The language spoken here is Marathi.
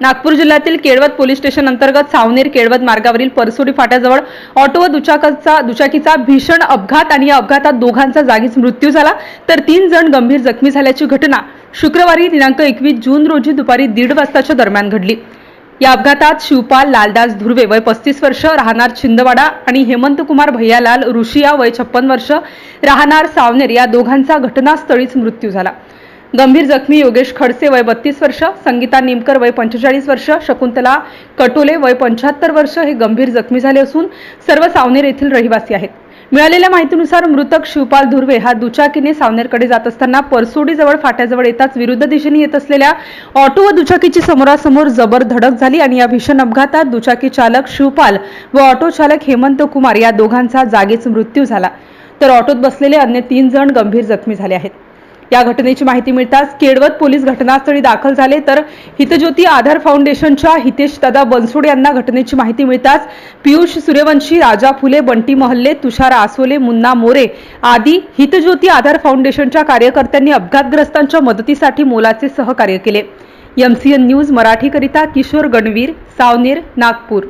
नागपूर जिल्ह्यातील केळवत पोलीस स्टेशन अंतर्गत सावनेर केळवत मार्गावरील परसोडी फाट्याजवळ ऑटो व दुचाकाचा दुचाकीचा भीषण अपघात आणि या अपघातात दोघांचा जागीच मृत्यू झाला. तर तीन जण गंभीर जखमी झाल्याची घटना शुक्रवारी दिनांक एकवीस जून रोजी दुपारी दीड वाजताच्या दरम्यान घडली. या अपघातात शिवपाल लालदास धुर्वे वय पस्तीस वर्ष राहणार छिंदवाडा आणि हेमंत कुमार भैयालाल ऋषिया वय छप्पन वर्ष राहणार सावनेर या दोघांचा घटनास्थळीच मृत्यू झाला. गंभीर जखमी योगेश खडसे वय बत्तीस वर्ष संगीता निमकर वय पंचेचाळीस वर्ष शकुंतला कटोले वय पंच्याहत्तर वर्ष हे गंभीर जखमी झाले असून सर्व सावनेर येथील रहिवासी आहेत. मिळालेल्या माहितीनुसार मृतक शिवपाल धुर्वे हा दुचाकीने सावनेरकडे जात असताना परसोडीजवळ फाट्याजवळ येताच विरुद्ध दिशेने येत असलेल्या ऑटो व दुचाकीची समोरासमोर जबर धडक झाली आणि या भीषण अपघातात दुचाकी चालक शिवपाल व ऑटो चालक हेमंत कुमार या दोघांचा जागीच मृत्यू झाला. तर ऑटोत बसलेले अन्य तीन जण गंभीर जखमी झाले आहेत. या घटनेची माहिती मिळताच केडवत पोलीस घटनास्थळी दाखल झाले. तर हितज्योती आधार फाउंडेशनच्या हितेश दादा बनसोड यांना घटनेची माहिती मिळताच पियुष सूर्यवंशी राजा फुले बंटी महल्ले तुषार आसोले मुन्ना मोरे आदी हितज्योती आधार फाउंडेशनच्या कार्यकर्त्यांनी अपघातग्रस्तांच्या मदतीसाठी मोलाचे सहकार्य केले. एमसीएन न्यूज मराठीकरिता किशोर गणवीर सावनेर नागपूर.